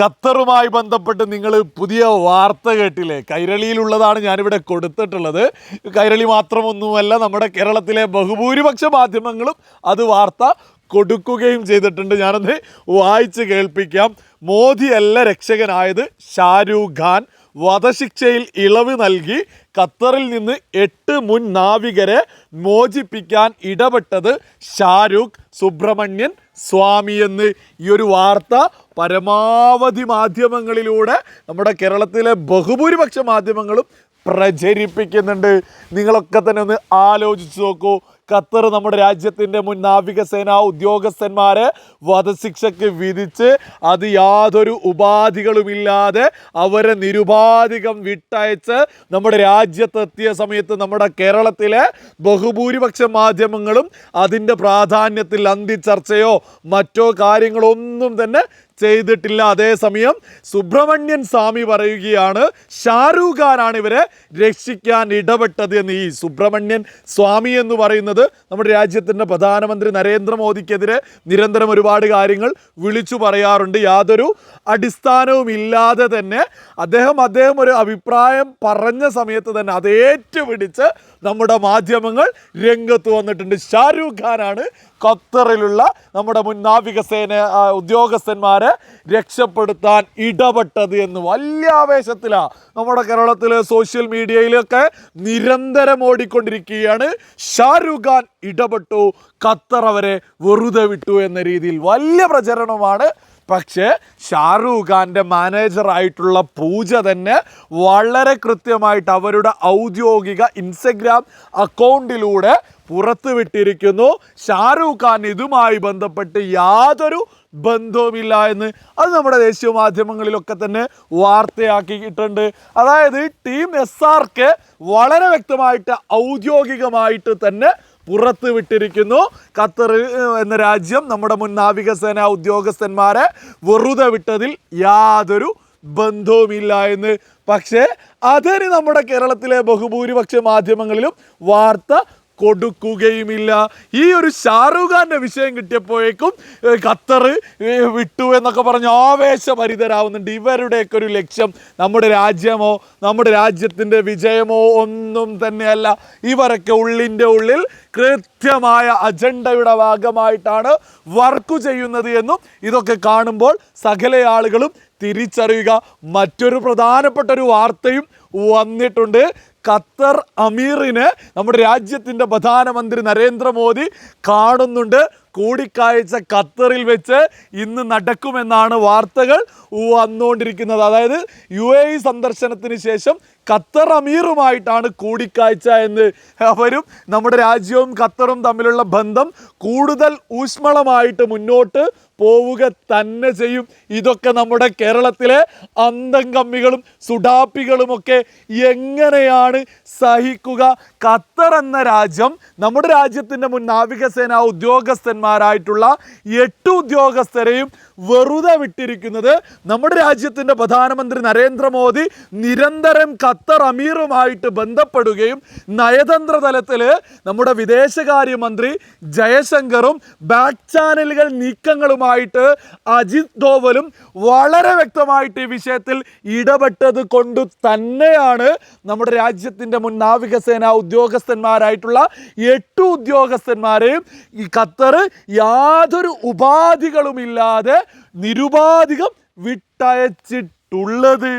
ഖത്തറുമായി ബന്ധപ്പെട്ട് നിങ്ങൾ പുതിയ വാർത്ത കേട്ടില്ലേ? കൈരളിയിലുള്ളതാണ് ഞാനിവിടെ കൊടുത്തിട്ടുള്ളത്. കൈരളി മാത്രമൊന്നുമല്ല നമ്മുടെ കേരളത്തിലെ ബഹുഭൂരിപക്ഷ മാധ്യമങ്ങളും അത് വാർത്ത കൊടുക്കുകയും ചെയ്തിട്ടുണ്ട്. ഞാനത് വായിച്ച് കേൾപ്പിക്കാം. മോദിയല്ല രക്ഷകനായത് ഷാരൂഖ് ഖാൻ. വധശിക്ഷയിൽ ഇളവ് നൽകി ഖത്തറിൽ നിന്ന് എട്ട് മുൻ നാവികരെ മോചിപ്പിക്കാൻ ഇടപെട്ടത് ഷാരൂഖ് സുബ്രഹ്മണ്യൻ സ്വാമി എന്ന്. ഈ ഒരു വാർത്ത പരമാവധി മാധ്യമങ്ങളിലൂടെ നമ്മുടെ കേരളത്തിലെ ബഹുഭൂരിപക്ഷ മാധ്യമങ്ങളും പ്രചരിപ്പിക്കുന്നുണ്ട്. നിങ്ങളൊക്കെ തന്നെ ഒന്ന് ആലോചിച്ച് നോക്കൂ. ഖത്തർ നമ്മുടെ രാജ്യത്തിന്റെ മുൻ നാവികസേന ഉദ്യോഗസ്ഥന്മാരെ വധശിക്ഷയ്ക്ക് വിധിച്ച് അത് യാതൊരു ഉപാധികളുമില്ലാതെ അവരെ നിരുപാധികം വിട്ടയച്ച് നമ്മുടെ രാജ്യത്തെത്തിയ സമയത്ത് നമ്മുടെ കേരളത്തിലെ ബഹുഭൂരിപക്ഷ മാധ്യമങ്ങളും അതിന്റെ പ്രാധാന്യത്തിൽ അന്തിച്ചർച്ചയോ മറ്റോ കാര്യങ്ങളോ ഒന്നും തന്നെ ചെയ്തിട്ടില്ല. അതേസമയം സുബ്രഹ്മണ്യൻ സ്വാമി പറയുകയാണ് ഷാരൂഖ് ഖാനാണ് ഇവരെ രക്ഷിക്കാൻ ഇടപെട്ടത് എന്ന് ഈ സുബ്രഹ്മണ്യൻ സ്വാമി എന്ന് പറയുന്നത് നമ്മുടെ രാജ്യത്തിന്റെ പ്രധാനമന്ത്രി നരേന്ദ്രമോദിക്കെതിരെ നിരന്തരം ഒരുപാട് കാര്യങ്ങൾ വിളിച്ചു പറയാറുണ്ട്. യാതൊരു അടിസ്ഥാനവും ഇല്ലാതെ തന്നെ അദ്ദേഹം അദ്ദേഹം ഒരു അഭിപ്രായം പറഞ്ഞ സമയത്ത് തന്നെ അതേറ്റുപിടിച്ച് നമ്മുടെ മാധ്യമങ്ങൾ രംഗത്ത് വന്നിട്ടുണ്ട്. ഷാരൂഖ് ഖാനാണ് ഖത്തറിലുള്ള നമ്മുടെ മുൻ നാവികസേന ഉദ്യോഗസ്ഥന്മാരെ രക്ഷപ്പെടുത്താൻ ഇടപെട്ടത് എന്ന് വലിയ ആവേശത്തിലാണ് നമ്മുടെ കേരളത്തിലെ സോഷ്യൽ മീഡിയയിലൊക്കെ നിരന്തരം ഓടിക്കൊണ്ടിരിക്കുകയാണ്. ഷാരൂഖ് ഖാൻ ഇടപെട്ടു ഖത്തർ അവരെ വെറുതെ വിട്ടു എന്ന രീതിയിൽ വലിയ പ്രചരണമാണ്. പക്ഷേ ഷാറൂഖ് ഖാന്റെ മാനേജറായിട്ടുള്ള പൂജ തന്നെ വളരെ കൃത്യമായിട്ട് അവരുടെ ഔദ്യോഗിക ഇൻസ്റ്റഗ്രാം അക്കൗണ്ടിലൂടെ പുറത്തുവിട്ടിരിക്കുന്നു. ഷാറൂഖ് ഖാൻ ഇതുമായി ബന്ധപ്പെട്ട് യാതൊരു ബന്ധവുമില്ല എന്ന് അത് നമ്മുടെ ദേശീയ മാധ്യമങ്ങളിലൊക്കെ തന്നെ വാർത്തയാക്കിയിട്ടുണ്ട്. അതായത് ടീം എസ് ആർക്ക് വളരെ വ്യക്തമായിട്ട് ഔദ്യോഗികമായിട്ട് തന്നെ പുറത്ത് വിട്ടിരിക്കുന്നു ഖത്തർ എന്ന രാജ്യം നമ്മുടെ മുൻ നാവികസേന ഉദ്യോഗസ്ഥന്മാരെ വെറുതെ വിട്ടതിൽ യാതൊരു ബന്ധവുമില്ല എന്ന്. പക്ഷേ അതിന് നമ്മുടെ കേരളത്തിലെ ബഹുഭൂരിപക്ഷ മാധ്യമങ്ങളിലും വാർത്ത കൊടുക്കുകയുമില്ല. ഈ ഒരു ഷാറൂഖ് ഖാന്റെ വിഷയം കിട്ടിയപ്പോഴേക്കും ഖത്തർ വിട്ടു എന്നൊക്കെ പറഞ്ഞ് ആവേശഭരിതരാവുന്നുണ്ട്. ഇവരുടെയൊക്കെ ഒരു ലക്ഷ്യം നമ്മുടെ രാജ്യമോ നമ്മുടെ രാജ്യത്തിന്റെ വിജയമോ ഒന്നും തന്നെയല്ല. ഇവരൊക്കെ ഉള്ളിന്റെ ഉള്ളിൽ കൃത്യമായ അജണ്ടയുടെ ഭാഗമായിട്ടാണ് വർക്ക് ചെയ്യുന്നത് എന്നും ഇതൊക്കെ കാണുമ്പോൾ സകല ആളുകളും തിരിച്ചറിയുക. മറ്റൊരു പ്രധാനപ്പെട്ട ഒരു വാർത്തയും വന്നിട്ടുണ്ട്. ഖത്തർ അമീറിനെ നമ്മുടെ രാജ്യത്തിന്റെ പ്രധാനമന്ത്രി നരേന്ദ്രമോദി കാണുന്നുണ്ട്. കൂടിക്കാഴ്ച ഖത്തറിൽ വെച്ച് ഇന്ന് നടക്കുമെന്നാണ് വാർത്തകൾ വന്നുകൊണ്ടിരിക്കുന്നത്. അതായത് യു എ ഇ സന്ദർശനത്തിന് ശേഷം ഖത്തർ അമീറുമായിട്ടാണ് കൂടിക്കാഴ്ച എന്ന് അവരും നമ്മുടെ രാജ്യവും ഖത്തറും തമ്മിലുള്ള ബന്ധം കൂടുതൽ ഊഷ്മളമായിട്ട് മുന്നോട്ട് പോവുക തന്നെ ചെയ്യും. ഇതൊക്കെ നമ്മുടെ കേരളത്തിലെ അന്തം കമ്മികളും സുഡാപ്പികളുമൊക്കെ എങ്ങനെയാണ് സഹിക്കുക? ഖത്തർ എന്ന രാജ്യം നമ്മുടെ രാജ്യത്തിന്റെ മുൻ നാവികസേന ഉദ്യോഗസ്ഥന്മാരായിട്ടുള്ള എട്ട് ഉദ്യോഗസ്ഥരെയും വെറുതെ വിട്ടിരിക്കുന്നത് നമ്മുടെ രാജ്യത്തിന്റെ പ്രധാനമന്ത്രി നരേന്ദ്രമോദി നിരന്തരം ഖത്തർ അമീറുമായിട്ട് ബന്ധപ്പെടുകയും നയതന്ത്ര തലത്തിൽ നമ്മുടെ വിദേശകാര്യമന്ത്രി ജയശങ്കറും ബാക്ക് ചാനലുകൾ നീക്കങ്ങളുമായിട്ട് അജിത് ഡോവലും വളരെ വ്യക്തമായിട്ട് ഈ വിഷയത്തിൽ ഇടപെട്ടത് കൊണ്ട് തന്നെയാണ് നമ്മുടെ രാജ്യത്തിന്റെ മുൻ നാവികസേന ഉദ്യോഗസ്ഥന്മാരായിട്ടുള്ള എട്ട് ഉദ്യോഗസ്ഥന്മാരെയും ഈ ഖത്തർ യാതൊരു ഉപാധികളുമില്ലാതെ നിരുപാധികം വിട്ടയച്ചിട്ടുള്ളത്.